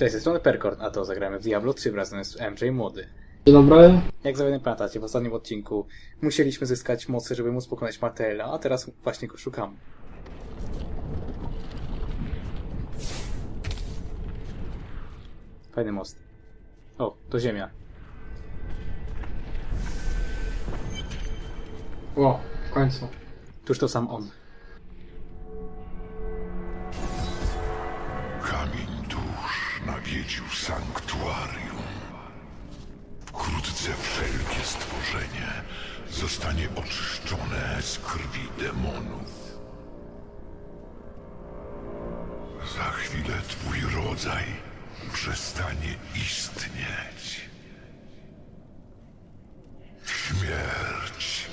Cześć, z tej strony Perkord, a to zagramy w Diablo 3 wraz z MJ Młody. Dzień dobry. Jak zapewne pamiętacie, w ostatnim odcinku musieliśmy zyskać mocy, żeby móc pokonać Martela, a teraz właśnie go szukamy. Fajny most. O, to ziemia. O, w końcu. Tuż to sam on. Nawiedził sanktuarium. Wkrótce wszelkie stworzenie zostanie oczyszczone z krwi demonów. Za chwilę twój rodzaj przestanie istnieć. Śmierć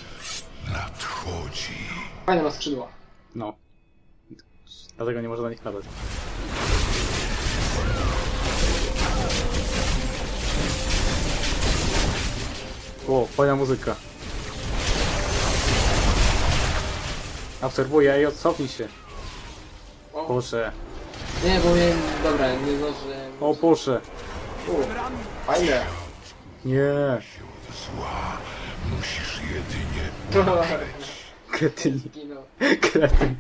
nadchodzi. Fajne ma skrzydła. No. Dlatego nie można na nich latać. O, fajna muzyka. Obserwuję i odsofnij się. O, Proszę. nie, bo mnie... Dobra, nie zdążyłem. O, proszę. U, fajne. Nie. Zła musisz jedynie Kretyn. Zginął. Kretyn.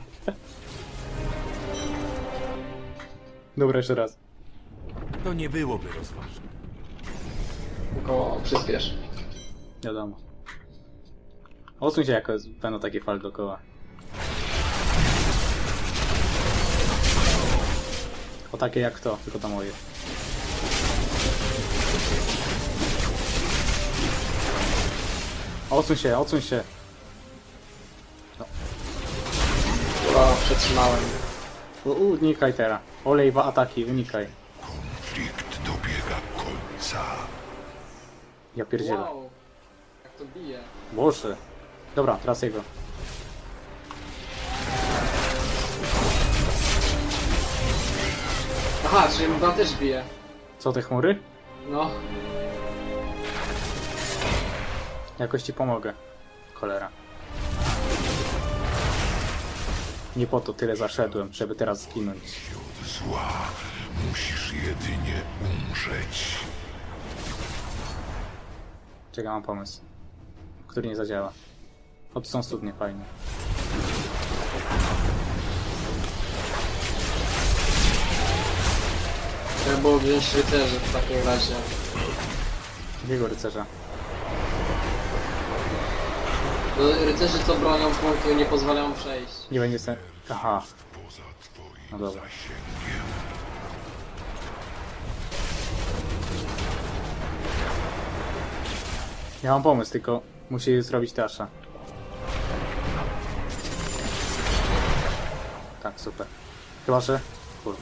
Dobra, jeszcze raz. To nie byłoby rozważne. Tylko przyspiesz. Wiadomo. Odsuń się jako będą takie fal dookoła. O takie jak to, tylko to moje. Odsuń się, odsuń się. O, przetrzymałem. U, unikaj teraz. Olej ataki, unikaj. konflikt dobiega końca. Ja pierdzielę. Wow. To bije. Boże. Dobra, teraz jego. Aha, czyli chyba też bije. Co te chmury? No. Jakoś ci pomogę. Cholera. Nie po to tyle zaszedłem, żeby teraz zginąć. Od zła musisz jedynie umrzeć. Czekaj, mam pomysł. Który nie zadziała. Od są studnie, fajnie. Trzeba było wziąć rycerzy w takim razie. Jakiego rycerza? No, rycerzy co bronią punktu nie pozwalają przejść. Nie będzie sen... Aha, no dobra. Ja mam pomysł, tylko musi zrobić Dasha. Tak, super. Chyba, że... Kurde.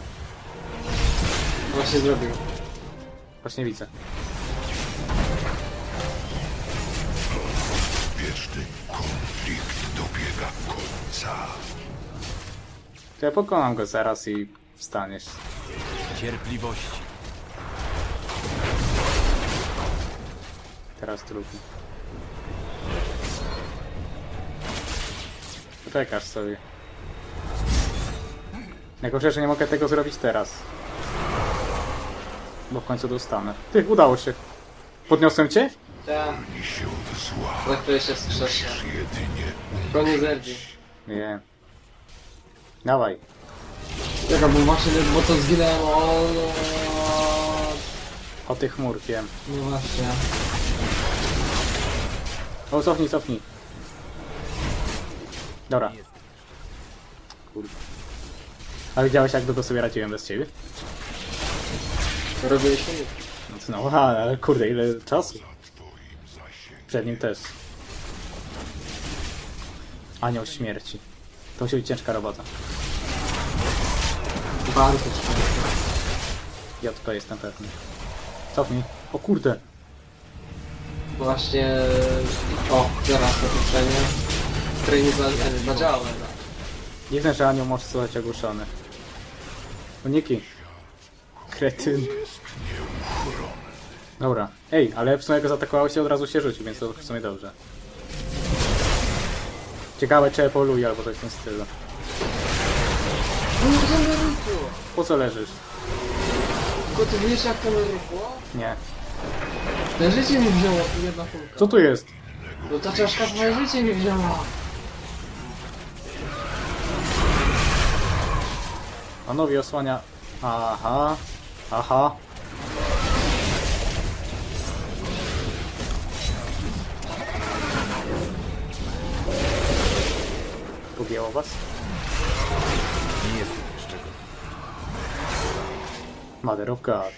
Właśnie zrobił. Właśnie widzę. Wieczny konflikt dobiega końca. To ja pokonam go zaraz i wstaniesz. Cierpliwości. Teraz trudno. Poczekasz sobie. Jako że nie mogę tego zrobić teraz. Bo w końcu dostanę. Ty, udało się. Podniosłem cię? Tak, Niesie od zła które się wskrześnie. musisz jedynie. Nie. Dawaj. Czekaj, bo właśnie, bo to zginęłem o... O tych chmurkiem. No właśnie. O, cofnij, cofnij. Dobra. Kurde. A widziałeś jak długo sobie radziłem bez ciebie? Robiliśmy nic. No, to no aha, ale kurde, ile czasu? Przed nim też. Anioł śmierci. To musi być ciężka robota. Bardzo ciekawe. JP jestem pewny. Cofnij. O kurde. Właśnie... O, teraz opuszczenie. Które nie za- e, zadziałało. Dziwne, że anioł może słuchać ogłuszony. Uniki. Kretyn. Dobra. Ej, ale w sumie go zaatakowało się od razu się rzucił, więc to w sumie dobrze. Ciekawe czy epoluje albo coś w tym stylu. Po co leżysz? Tylko ty wiesz jak to ruchło? Nie. Te życie mi wzięło jedna kulka. Co tu jest? No ta czaszka twoje życie mi wzięła. Panowie osłania... Aha. Aha. Pogięło was? Nie jestem jeszcze gotowy. Mother of God.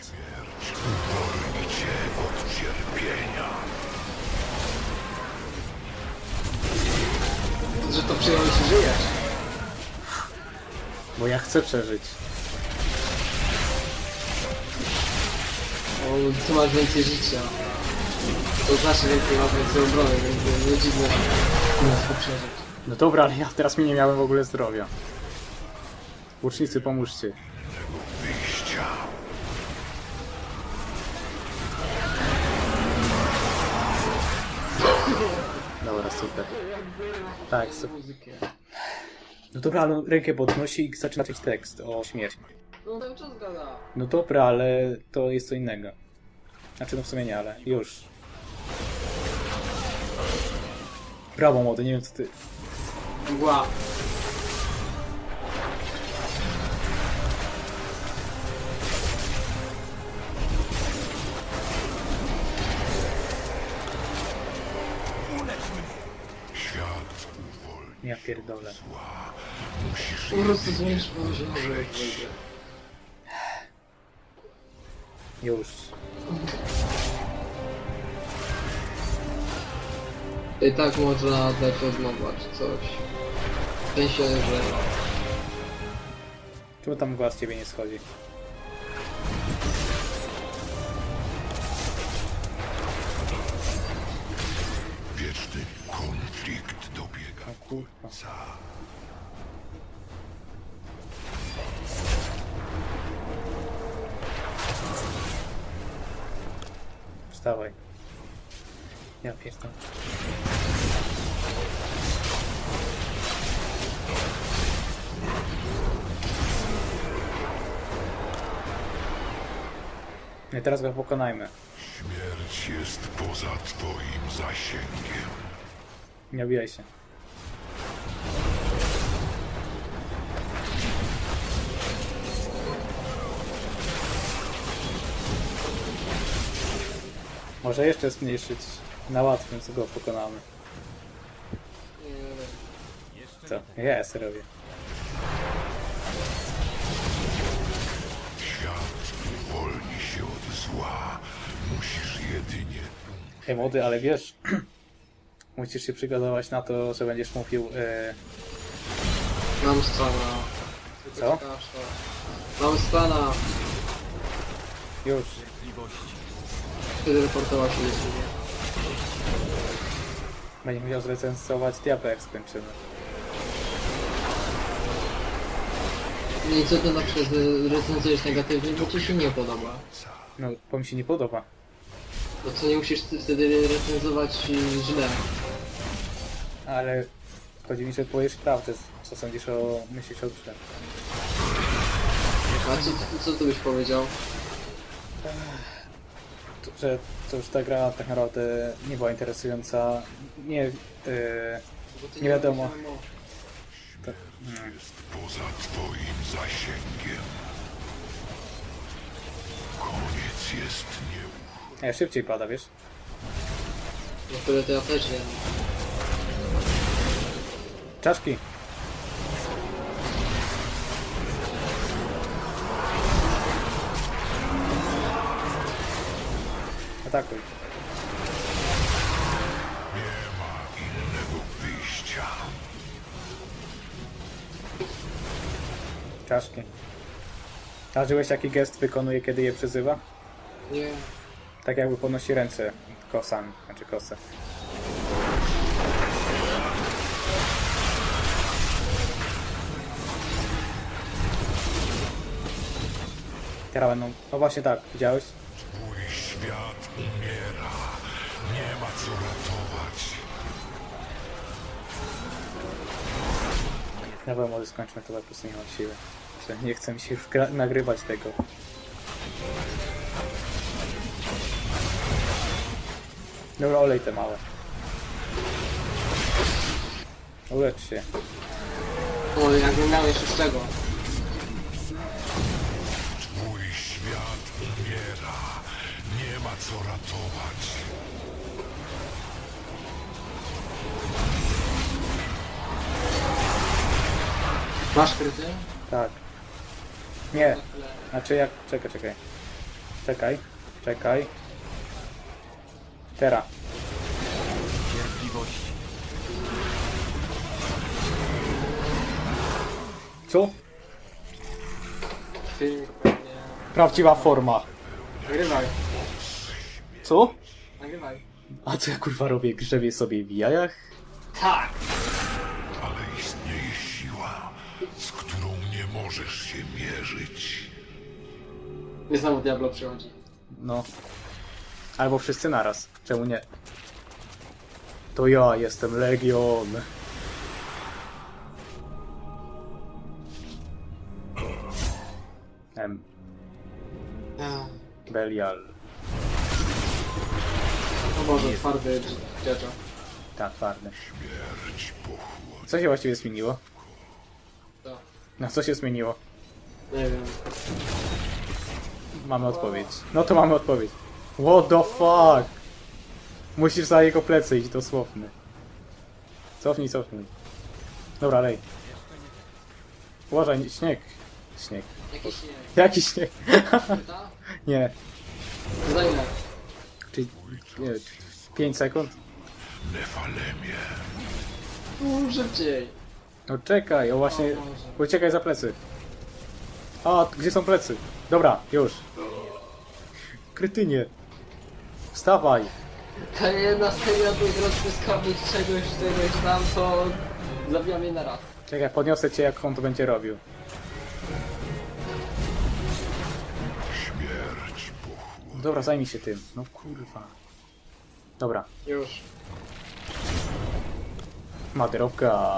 Od cierpienia. Że to przyjąłeś i żyjesz. Bo ja chcę przeżyć. O, ty masz więcej życia. To znaczy więcej masz więcej obrony, więc nie dziwne, że przeżyć. No dobra, ale ja teraz mi nie miałem w ogóle zdrowia. Łucznicy, pomóżcie. Wyjścia. Dobra, super. Tak, super. No dobra, ale rękę podnosi i zaczyna czytać tekst o śmierci. No cały czas gada. No dobra, ale to jest co innego. Znaczy, no w sumie nie, ale już. Brawo, młody, nie wiem co ty... Mgła. Ja pierdolę. Musisz wejdzie. Już. I tak można dać od nowa czy coś. W sensie, że... Czemu tam mgła z ciebie nie schodzi? Kurwa. Wstawaj. Ja pierdolę. I teraz go pokonajmy. Śmierć jest poza twoim zasięgiem. Nie obijaj się. Może jeszcze zmniejszyć na łatwym, co go pokonamy. Nie, Co? Jest, robię. Świat uwolni się od zła. Musisz jedynie Ej, młody, ale wiesz, musisz się przygotować na to, że będziesz mówił, e, Mam stana. Co? Mam stana. już, Cierpliwości. Wtedy reportował się do siebie. będzie musiał zrecenzować Diablo, jak skończymy. No i co to na przykład y, recenzujesz negatywnie, bo ci się nie podoba. No, bo mi się nie podoba. To co nie musisz ty wtedy recenzować y, źle. Ale chodzi mi, że powiesz prawdę, co sądzisz o, myślisz o grze. A co, co ty byś powiedział? To, że to już ta gra tak naprawdę nie była interesująca. Nie, e, Bo ty Nie wiadomo. robisz MMO. to, jest poza twoim zasięgiem. Koniec jest nieuchronny. e, szybciej pada, wiesz? No które to ja też wiem. Czaszki! Atakuj. Nie ma innego wyjścia. Czaszki. A żyłeś jaki gest wykonuje, kiedy je przyzywa? Nie. Tak jakby podnosi ręce kosami, znaczy kosę. Teraz będą... No właśnie tak, widziałeś? Świat umiera. Nie ma co ratować. Dobra, może skończmy to, bo po prostu nie mam siły. Nie chcę mi się już nagrywać tego. Dobra, olej te małe. Ulecz się. O, jakbym miał jeszcze z czego. Twój świat umiera. Nie ma co ratować. Masz kryty? Tak. Nie. Znaczy jak... Czekaj, czekaj. Czekaj. Czekaj. Teraz. Cierpliwości. Co? Prawdziwa forma. Nagrywaj, Co? nagrywaj. A co ja kurwa robię? Grzebię sobie w jajach? Tak! Ale istnieje siła, z którą nie możesz się mierzyć. I znowu Diablo przychodzi. No. Albo wszyscy naraz. Czemu nie? To ja jestem Legion. M. Belial. O Boże, twardy dziadzio. Tak, twardy. Co się właściwie zmieniło? To. No co się zmieniło? Nie wiem. Mamy odpowiedź. No to mamy odpowiedź. What the fuck? Musisz za jego plecy iść dosłownie. Cofnij, cofnij. Dobra, lej. Uważaj, nie- śnieg. Śnieg. Jakiś nie. Jaki śnieg? Nie. Za ile? Czyli, nie 5 sekund? Nefalemie. Mów szybciej. No czekaj, o właśnie... O. Uciekaj za plecy. A, gdzie są plecy? Dobra, już. Krytynie. Wstawaj. Ta jedna seria tych rozpryskanych czegoś, czegoś tam, to zabija mnie na raz. Czekaj, podniosę cię jak on to będzie robił. Dobra, zajmij się tym. No kurwa. Dobra, Już. Maderowka.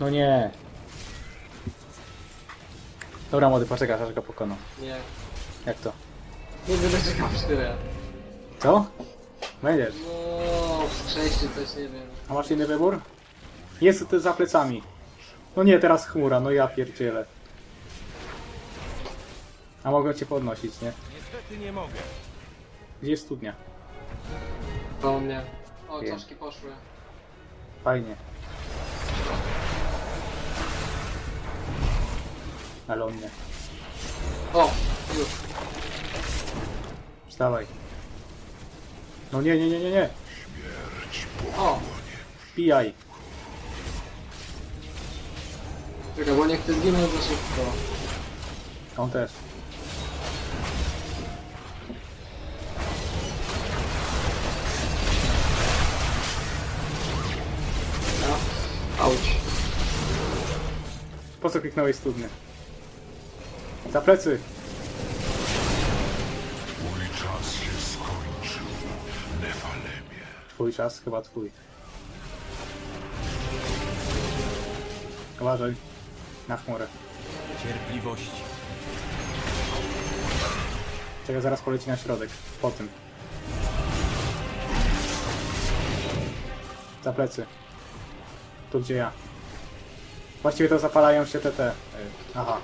No nie. Dobra, młody, poczekaj, aż go pokonał. Nie. Jak to? Nie będę czekał tyle. Co? Będziesz. No, wskrzeszcie coś, nie wiem. A masz inny wybór? Jest to za plecami. No nie, teraz chmura, no ja pierdzielę. A mogę cię podnosić, nie? Niestety nie mogę. Gdzie jest studnia? Po mnie. O, Wiem. czaszki poszły. Fajnie. Ale on nie. O, już. Wstawaj. No nie, nie, nie, nie, nie. Śmierć O. Pijaj. czekaj, bo nie chcę zginąć za szybko. On też. Co kliknąłeś studnię? Za plecy. Twój czas się skończył. Nefalemie. Twój czas, chyba twój. Uważaj. Na chmurę. Cierpliwości. Czekaj, zaraz poleci na środek. Po tym. Za plecy. Tu gdzie ja. Właściwie to zapalają się te te. y, Aha.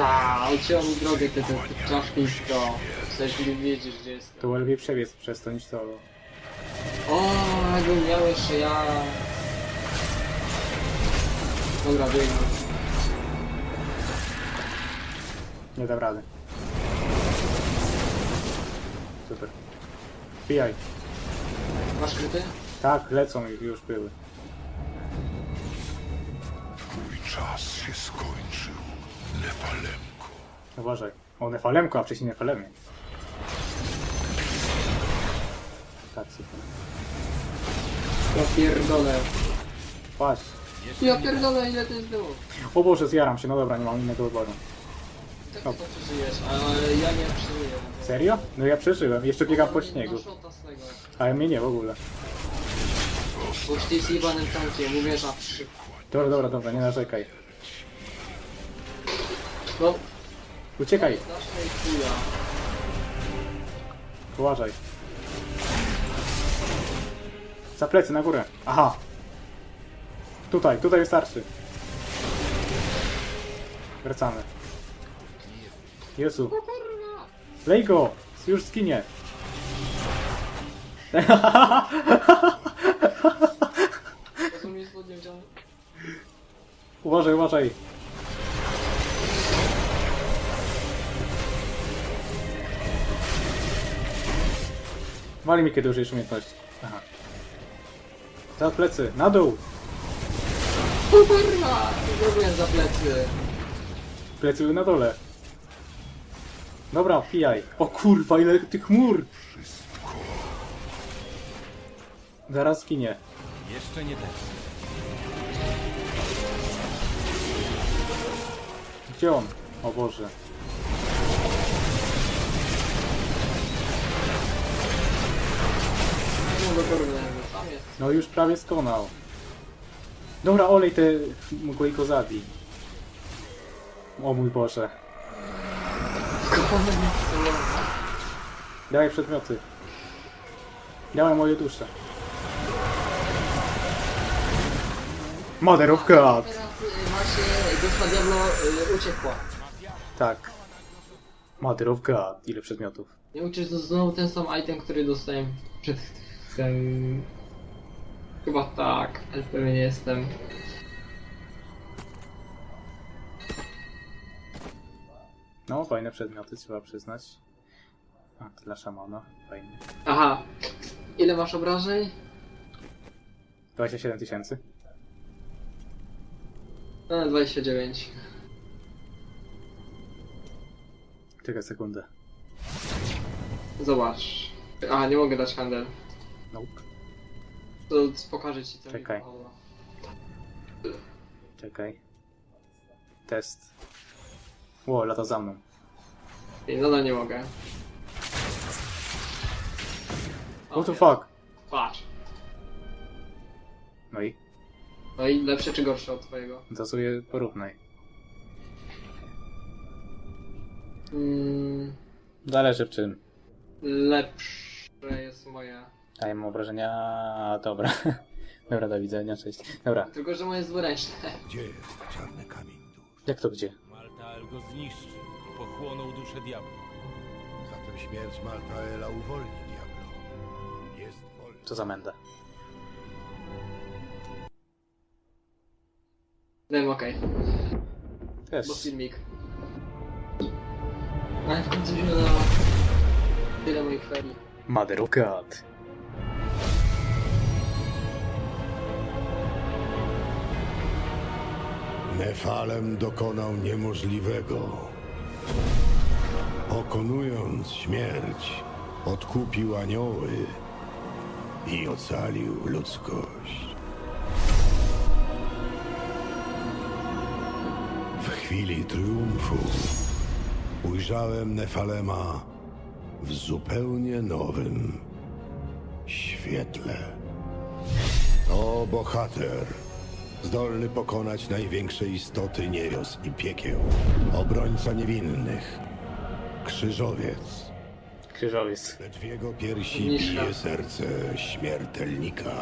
Aaa, ucięło mi drogę te, te. Chcesz nie wiedzieć gdzie jest. To lepiej przebiec przez to niż to. O, jakbym miał jeszcze ja. Dobra, biegnę. Nie dam rady. Super. Pijaj. Masz kryty? Tak, lecą już były. Czas się skończył. Nefalemko. Uważaj. O, Nefalemko, a wcześniej Nefalemie. Tak, super. Ja pierdolę. Patrz. Ja pierdolę, ile to jest było? O Boże, zjaram się. No dobra, nie mam innego wyboru. Tak ty to przeżyjesz, ale ja nie przeżyję. Serio? No ja przeżyłem. Jeszcze biegam po śniegu. No szota. Ale mnie nie w ogóle. Bo ty z jebanym tankiem, że a przy... Dobra, dobra, dobra, nie narzekaj. No, Uciekaj, uważaj. Za plecy, na górę. Aha. Tutaj, tutaj wystarczy. Wracamy. Jezu. Lej go! Już skinie. To. Uważaj, uważaj. Wali mi kiedy użyjesz umiejętności. Aha. Za plecy, na dół! Kurwa! Co zrobiłem za plecy? Plecy były na dole. Dobra, wpijaj. O kurwa, ile tych chmur! Zaraz skinie. Jeszcze nie teraz. Gdzie on? O Boże. No już prawie skonał. Dobra, olej te mogło go. O mój Boże. Dawaj przedmioty. Dawaj moje dusze. Mother of God! Właśnie Gospa Diablo y, uciekła. Tak. God. Ile przedmiotów? Nie uczysz to znowu ten sam item, który dostałem przed tym... Chyba tak, ale pewnie nie jestem. No, fajne przedmioty, trzeba przyznać. A, dla szamana. Fajnie. Aha. Ile masz obrażeń? 27 tysięcy. No, 29. Czekaj sekundę. Zobacz. A, nie mogę dać handel. Nope. To pokażę ci co Czekaj. mi wypadło. Czekaj. Test. Ło, lata za mną. I nadal nie mogę. What the fuck? Patrz. No i? No i lepsze czy gorsze od twojego? To sobie porównaj. Mm, Zależy w czym. lepsze jest moje. Daję mu obrażenia. Dobra. Dobra, do widzenia, cześć. Dobra, Tylko, że moje jest dwuręczne. Gdzie jest czarny kamień dusz? jak to gdzie? Maltael go zniszczy i pochłonął duszę diabła. Zatem śmierć Maltaela uwolni Diablo. Jest wolny. Co za menda? Dajmy okej, Też. bo filmik. No i w końcu się udało. Tyle moich ferii. Mother of God. Nefalem dokonał niemożliwego. Pokonując śmierć, odkupił anioły i ocalił ludzkość. Chwili triumfu ujrzałem Nefalema w zupełnie nowym świetle. To bohater, zdolny pokonać największe istoty niebios i piekieł, obrońca niewinnych, krzyżowiec, Krzyżowiec. lecz w jego piersi bije serce śmiertelnika,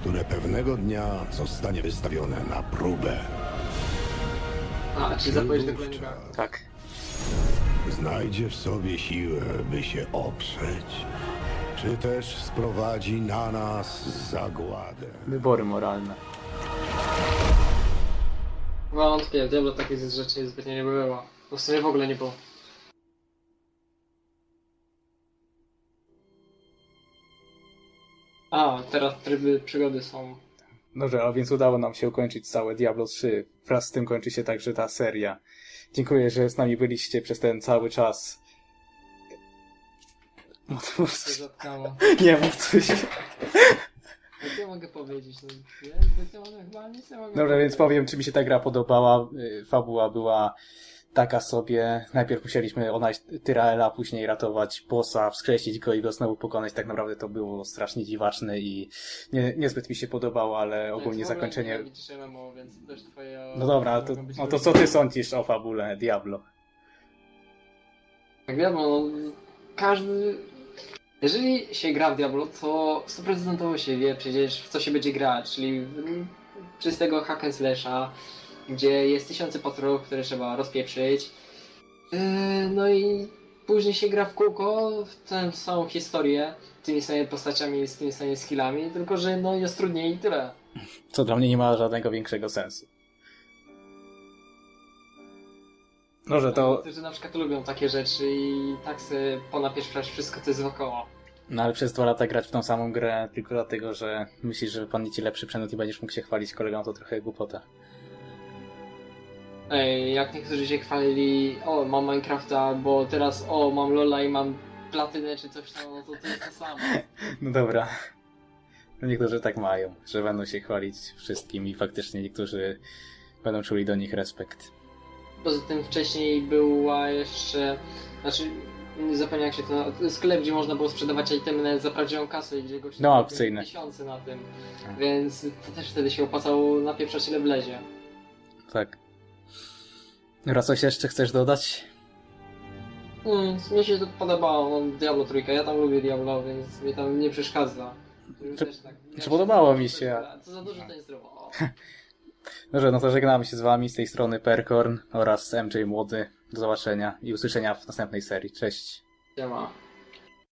które pewnego dnia zostanie wystawione na próbę. A, czy zapowiedź do kolejnego? Wówczas Tak. znajdzie w sobie siłę, by się oprzeć, czy też sprowadzi na nas zagładę. Wybory moralne. Wątpię, Diablo takich rzeczy zbytnio nie było. Bo w sumie w ogóle nie było. A, teraz tryby przygody są. Dobrze, a więc udało nam się ukończyć całe Diablo 3. Wraz z tym kończy się także ta seria. Dziękuję, że z nami byliście przez ten cały czas. No to mów coś. Nie mów coś. Jak ja mogę powiedzieć? No, ja mogę chyba nic nie mogę Dobrze, więc powiem, czy mi się ta gra podobała. Y, Fabuła była taka sobie. Najpierw musieliśmy odnaleźć Tyraela, później ratować bossa, wskreślić go i go znowu pokonać. Tak naprawdę to było strasznie dziwaczne i nie, niezbyt mi się podobało, ale ogólnie ogóle zakończenie... nie widzisz MMO, więc też twoje... No dobra, to, no to co ty sądzisz o fabule Diablo? Tak wiadomo, no, każdy... Jeżeli się gra w Diablo, to 100% się wie przecież w co się będzie grać, czyli czystego hack and slasha, gdzie jest tysiące patronów, które trzeba rozpieprzyć. Yy, no i później się gra w kółko w tę samą historię, tymi samymi postaciami, z tymi samymi skillami, tylko że no jest trudniej i tyle. Co dla mnie nie ma żadnego większego sensu. Może to... Którzy na przykład lubią takie rzeczy i tak sobie ponapieszczać wszystko, co jest wokoło. No ale przez dwa lata grać w tą samą grę tylko dlatego, że myślisz, że wypadnie ci lepszy przemysł i będziesz mógł się chwalić kolegom, to trochę głupota. Ej, jak niektórzy się chwalili, o mam Minecrafta, bo teraz o mam Lola i mam platynę czy coś tam, no to to jest to samo. No dobra. No niektórzy tak mają, że będą się chwalić wszystkim i faktycznie niektórzy będą czuli do nich respekt. Poza tym wcześniej była jeszcze, znaczy nie zapomniałem jak się to, na- sklep gdzie można było sprzedawać itemy nawet za prawdziwą kasę, gdzie goście No, aukcyjne. tysiące na tym, Tak. więc to też wtedy się opłacało napieprzać ile wlezie. Tak. Dobra, coś jeszcze chcesz dodać? Hmm, mnie się to podobało, no, Diablo trójka, ja tam lubię Diablo, więc mnie tam nie przeszkadza. Czy- Też tak, czy podobało mi się? Co za dużo to jest zdrowo. O. Dobrze, no to żegnamy się z wami z tej strony Perkorn oraz MJ Młody. Do zobaczenia i usłyszenia w następnej serii. Cześć. Siema.